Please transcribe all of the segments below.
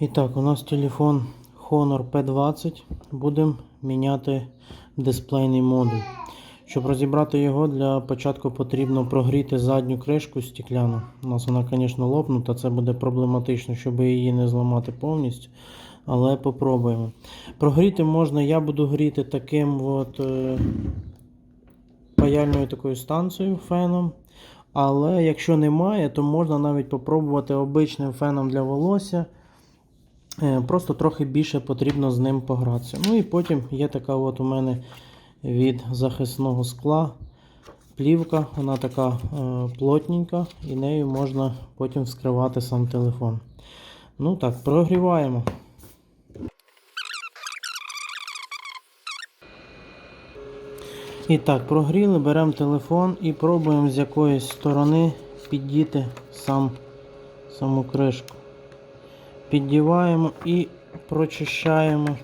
І так, у нас телефон Honor P20. Будемо міняти дисплейний модуль. Щоб розібрати його, для початку потрібно прогріти задню кришку стекляну. У нас вона, звісно, лопнута, це буде проблематично, щоб її не зламати повністю. Але попробуємо. Прогріти можна, я буду гріти таким от е, паяльною такою станцією феном. Але якщо немає, то можна навіть попробувати обичним феном для волосся. Е, Просто трохи більше потрібно з ним погратися. Ну і потім є така от у мене від захисного скла плівка, вона така е, плотненька, і нею можна потім вскривати сам телефон. Ну так, прогріваємо. І так, прогріли, беремо телефон і пробуємо з якоїсь сторони піддіти сам, саму кришку. Піддіваємо і прочищаємо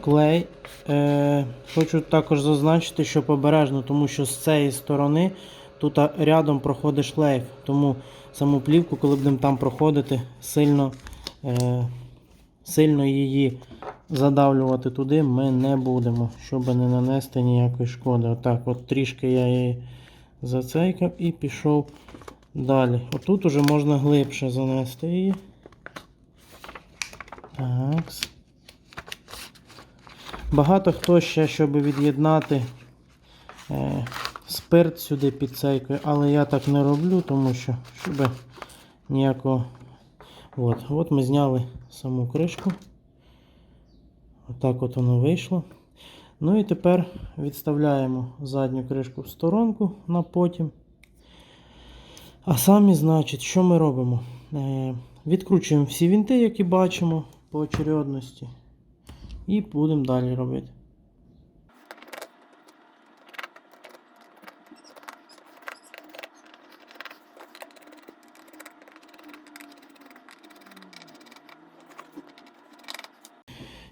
клей. Е, хочу також зазначити, що обережно, тому що з цієї сторони тут рядом проходить шлейф. Тому саму плівку, коли будемо там проходити, сильно, е, сильно її задавлювати туди ми не будемо, щоб не нанести ніякої шкоди. Отак, от трішки я її зацейкав і пішов далі. Отут уже можна глибше занести її. Так. Багато хто ще, щоб від'єднати е, спирт сюди підцейкує, але я так не роблю, тому що щоб ніякого. От, от ми зняли саму кришку. Отак от воно вийшло. Ну і тепер відставляємо задню кришку в сторонку на потім. А самі, значить, що ми робимо? Е, відкручуємо всі вінти, які бачимо по очередності. І будемо далі робити.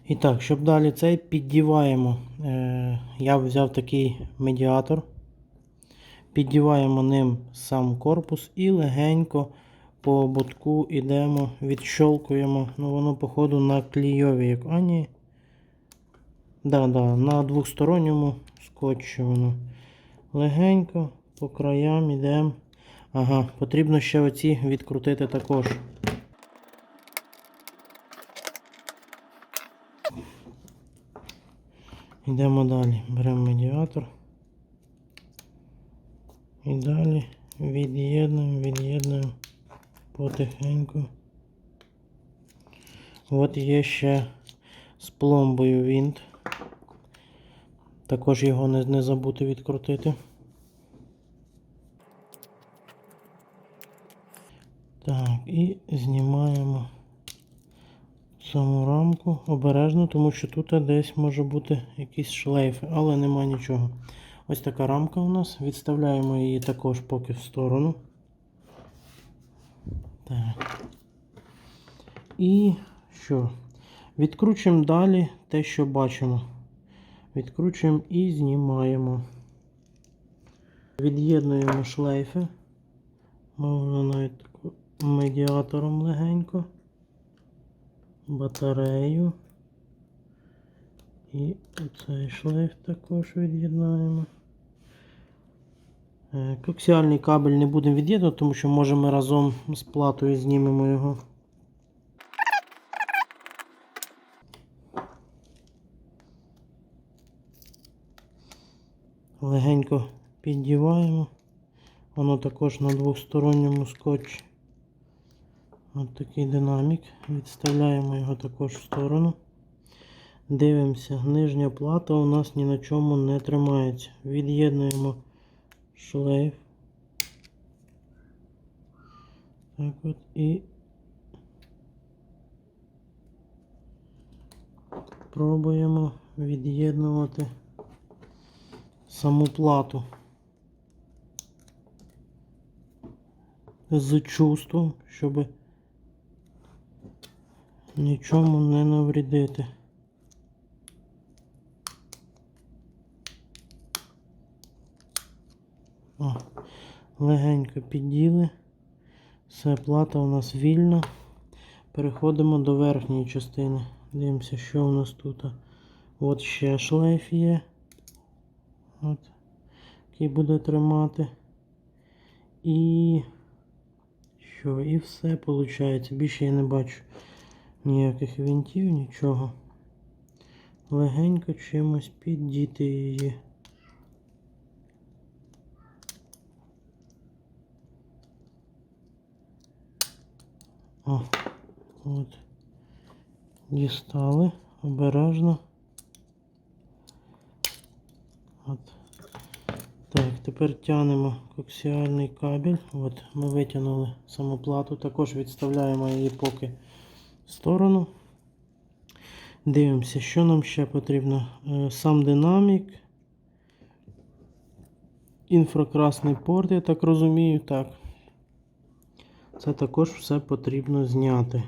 І так, щоб далі цей піддіваємо. Е, я взяв такий медіатор. Піддіваємо ним сам корпус і легенько по ободку йдемо, відщолкуємо. Ну, воно, походу, на клійові, як. А, ні. Да, да, на двосторонньому скотчі воно. Легенько по краям йдемо. Ага, потрібно ще оці відкрутити також. Йдемо далі. Беремо медіатор. І далі від'єднуємо, від'єднуємо потихеньку. От є ще з пломбою вінт. Також його не, не забути відкрутити. Так, і знімаємо саму рамку обережно, тому що тут десь може бути якісь шлейфи, але нема нічого. Ось така рамка у нас. Відставляємо її також поки в сторону. Так. І що? Відкручуємо далі те, що бачимо. Відкручуємо і знімаємо. Від'єднуємо шлейфи. Можна навіть медіатором легенько. Батарею. І цей шлейф також від'єднаємо. Е, Коаксіальний кабель не будемо від'єднувати, тому що може ми разом з платою знімемо його. Легенько піддіваємо. Воно також на двосторонньому скотчі. Ось такий динамік. Відставляємо його також в сторону. Дивимося, нижня плата у нас ні на чому не тримається. Від'єднуємо шлейф. Так от і пробуємо від'єднувати саму плату. З чувством, щоб нічому не навредити. О, легенько підділи. Все, плата у нас вільна. переходимо до верхньої частини. Дивимося, що у нас тут. От ще шлейф є. От, який буде тримати. І що? І все виходить. Більше я не бачу ніяких винтів, нічого. Легенько чимось піддіти її. О, от. Дістали обережно. От. Так, тепер тягнемо коксіальний кабель. От, ми витягнули саму плату, також відставляємо її поки в сторону. Дивимося, що нам ще потрібно. Е, Сам динамік. Інфракрасний порт, я так розумію, так. Це також все потрібно зняти.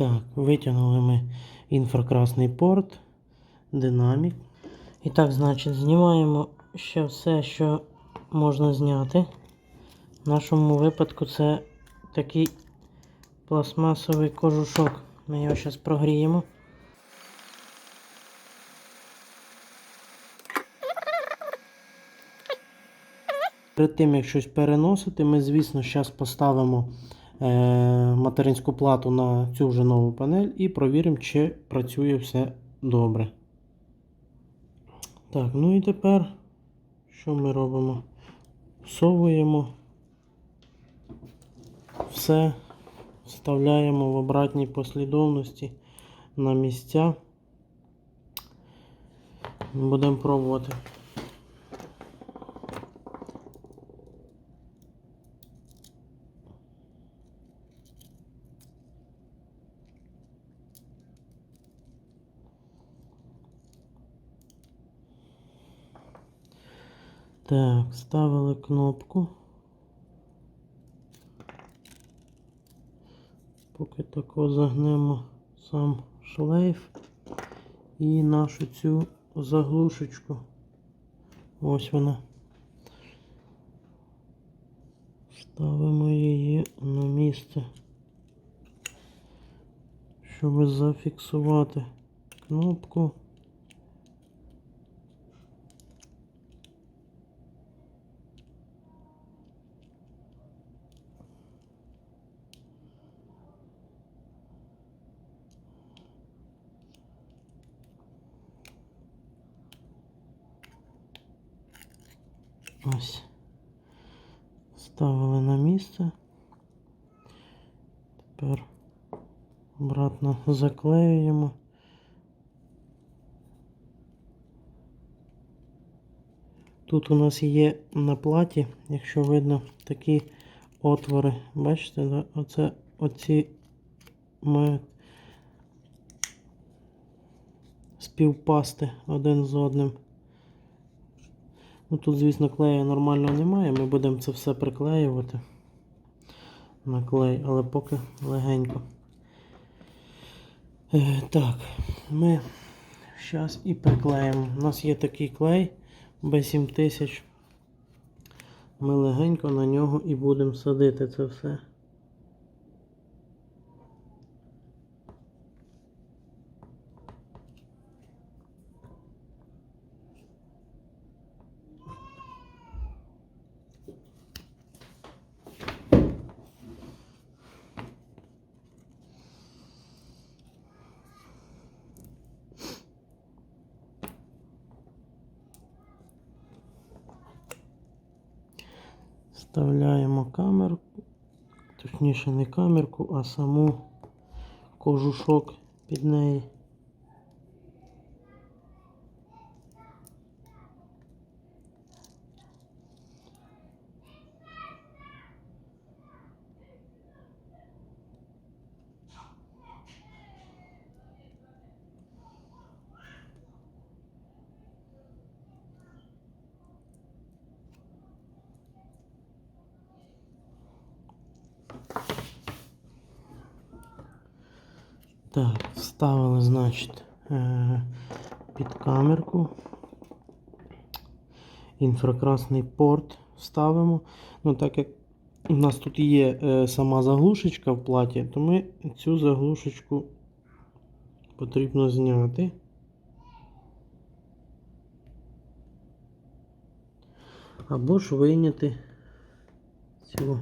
Так, витягнули ми інфракрасний порт, динамік. І так, значить, знімаємо ще все, що можна зняти. В нашому випадку це такий пластмасовий кожушок. Ми його зараз прогріємо. Перед тим, як щось переносити, ми, звісно, зараз поставимо материнську плату на цю вже нову панель і провіримо, чи працює все добре. Так, ну і тепер що ми робимо? Всовуємо все, вставляємо в обратній послідовності на місця. Будемо пробувати. Так, ставили кнопку. Поки тако загнемо сам шлейф і нашу цю заглушечку. Ось вона. Ставимо її на місце, щоб зафіксувати кнопку. Ось. Ставили на місце. Тепер обратно заклеюємо. Тут у нас є на платі, якщо видно, такі отвори. Бачите, да? оце оці мають співпасти один з одним. Ну тут, звісно, клею нормально немає, ми будемо це все приклеювати на клей, але поки легенько. Е, так, ми зараз і приклеїмо. У нас є такий клей B7000. Ми легенько на нього і будемо садити це все. Вставляємо камерку, точніше не камерку, а саму кожушок під неї. Так, вставили, значить, е, під камерку. Інфракрасний порт ставимо. Ну, так як у нас тут є е, сама заглушечка в платі, то ми цю заглушечку потрібно зняти. Або ж вийняти цю.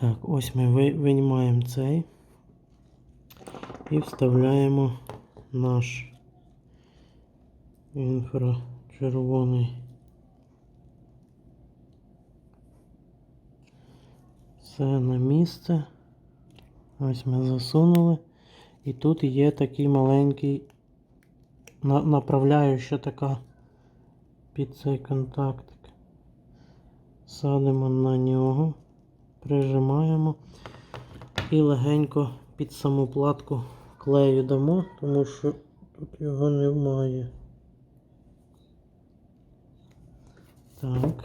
Так, ось ми ви- виймаємо цей і вставляємо наш інфрачервоний. Все на місце. Ось ми засунули. І тут є такий маленький на- направляюча така під цей контактик. Садимо на нього прижимаємо і легенько під саму платку клею дамо, тому що тут його немає. Так.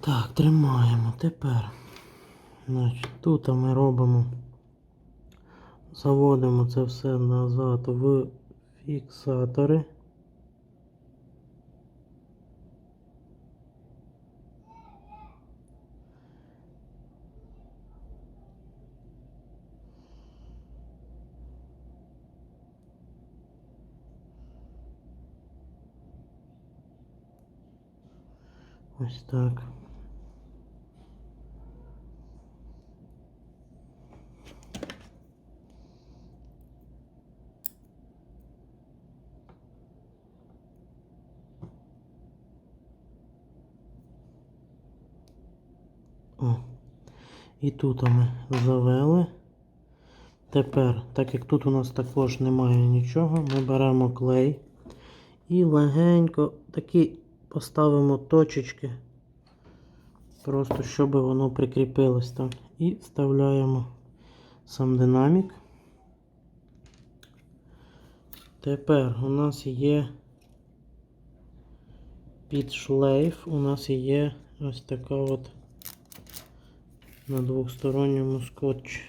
Так, тримаємо. Тепер. Значить, тут ми робимо Заводимо це все назад в фіксатори. Ось так. О. І тут ми завели. Тепер, так як тут у нас також немає нічого, ми беремо клей і легенько такі поставимо точечки, просто щоб воно прикріпилось там. І вставляємо сам динамік. Тепер у нас є під шлейф, у нас є ось така от на двохсторонньому скотчі.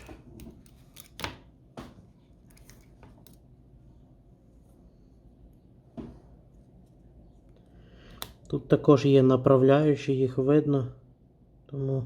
Тут також є направляючі, їх видно, тому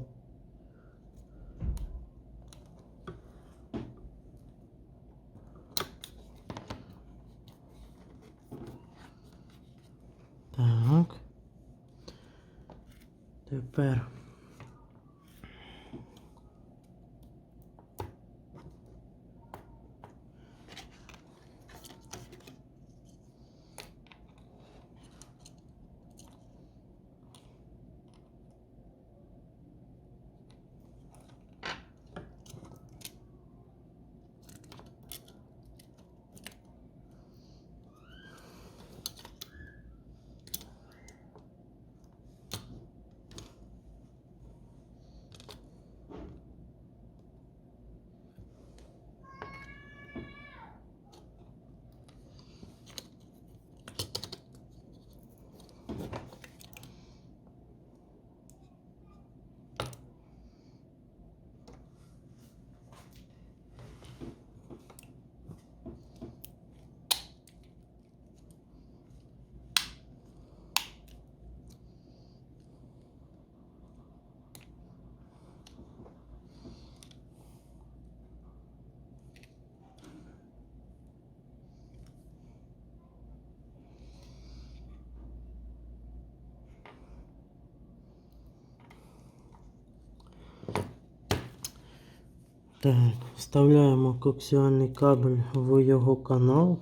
Так, вставляємо коаксіальний кабель в його канал.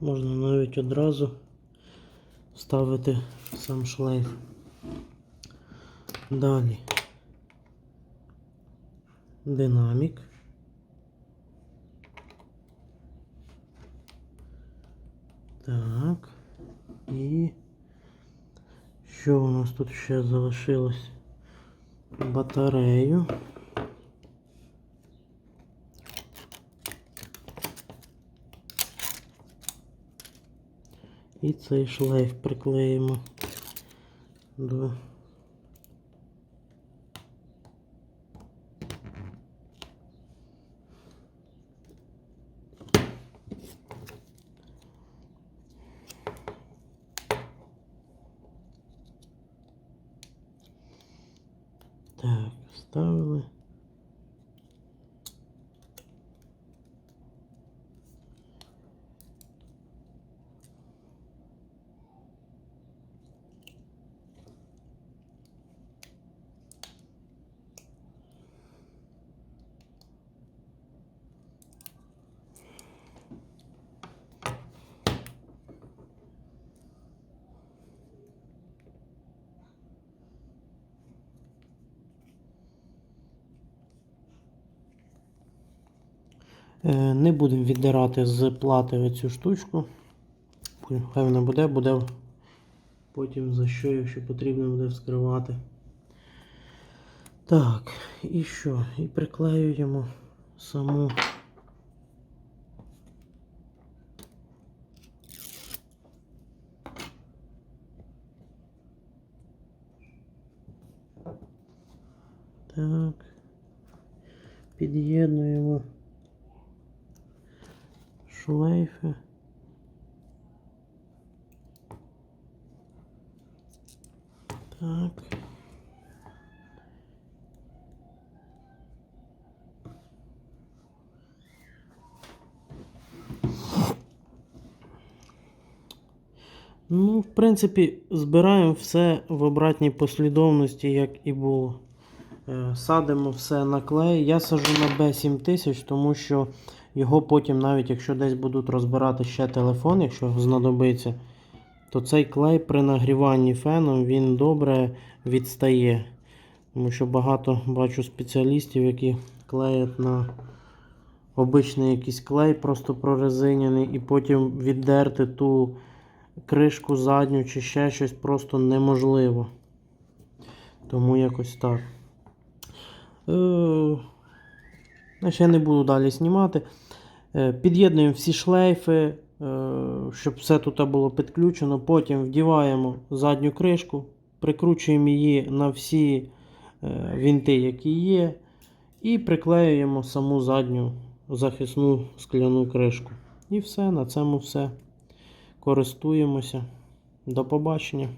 Можна навіть одразу вставити сам шлейф. Далі. Динамік. Так. І що у нас тут ще залишилось? Батарею. І цей шлейф приклеїмо до Так, вставили. Е, Не будемо віддирати з плати цю штучку. Вона буде, буде потім за що, якщо потрібно буде вскривати. Так, і що? І приклеюємо саму. Так. Під'єднуємо шлейфи. Так. Ну, в принципі, збираємо все в обратній послідовності, як і було. Е, Садимо все на клей. Я сажу на B7000, тому що його потім, навіть якщо десь будуть розбирати ще телефон, якщо знадобиться, то цей клей при нагріванні феном він добре відстає. Тому що багато бачу спеціалістів, які клеять на обичний якийсь клей, просто прорезиняний, і потім віддерти ту кришку задню чи ще щось просто неможливо. Тому якось так. Е, я не буду далі знімати. Е, Під'єднуємо всі шлейфи, е, щоб все тут було підключено. Потім вдіваємо задню кришку, прикручуємо її на всі е, вінти, які є, і приклеюємо саму задню захисну скляну кришку. І все, на цьому все. Користуємося. До побачення.